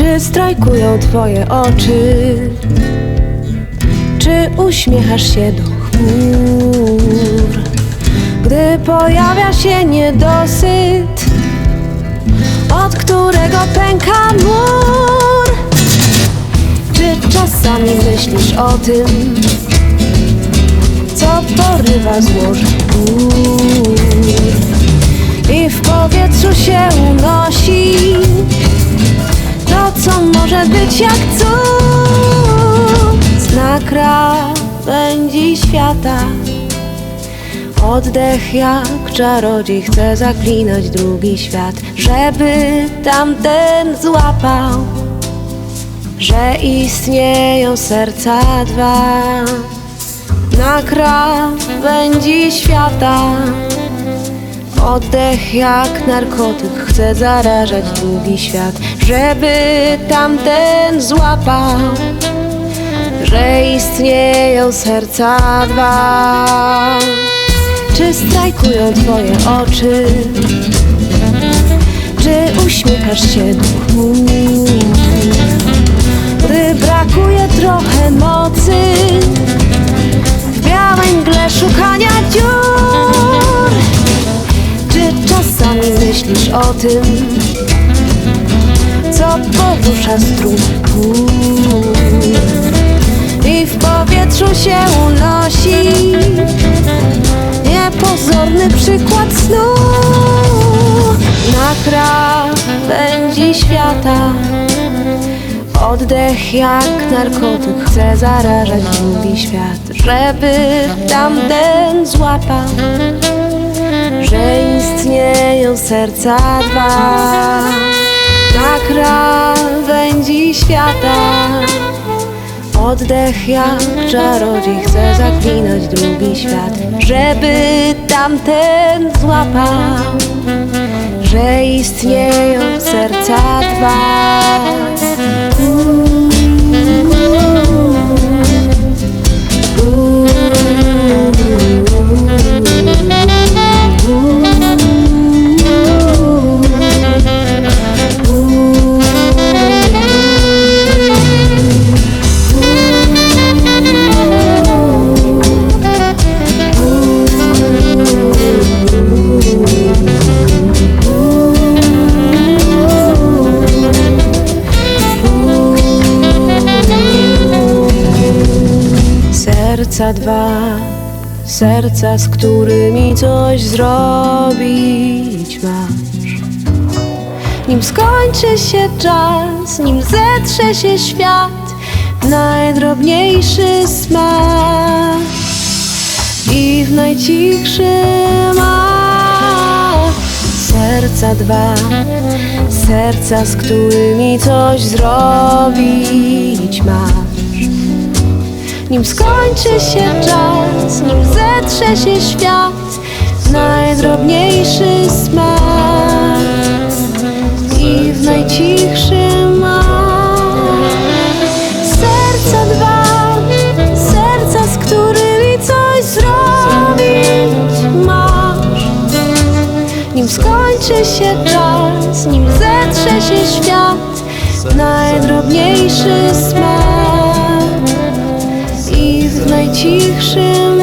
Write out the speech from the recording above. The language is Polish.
Czy strajkują twoje oczy? Czy uśmiechasz się do chmur? Gdy pojawia się niedosyt, od którego pęka mur? Czy czasami myślisz o tym, co porywa złoże gór? I w powietrzu się unosi może być jak cud. Na krawędzi świata. Oddech jak czarodziej chce zaklinać drugi świat. Żeby tamten złapał Że istnieją serca dwa. Na krawędzi świata Oddech jak narkotyk chce zarażać drugi świat Żeby tamten złapał Że istnieją serca dwa Czy strajkują twoje oczy? Czy uśmiechasz się do chmur? Gdy brakuje trochę mocy W białej mgle szukania dziur myślisz o tym, co porusza strun i w powietrzu się unosi niepozorny przykład snu. Na krawędzi świata? Oddech jak narkotyk. Chce zarażać drugi świat, żeby tamten złapał serca dwa na krawędzi świata. Oddech jak czarodziej chce zaklinać drugi świat, żeby tamten złapał, że istnieją serca dwa. Serca dwa, serca, z którymi coś zrobić masz. Nim skończy się czas, nim zetrze się świat, najdrobniejszy smak i w najcichszym mach. Serca dwa, serca, z którymi coś zrobić masz. Nim skończy się czas, nim zetrze się świat, najdrobniejszy smak i w najcichszym mach. Serca dwa, serca, z którymi coś zrobić masz. Nim skończy się czas, nim zetrze się świat, najdrobniejszy smak i w najcichszym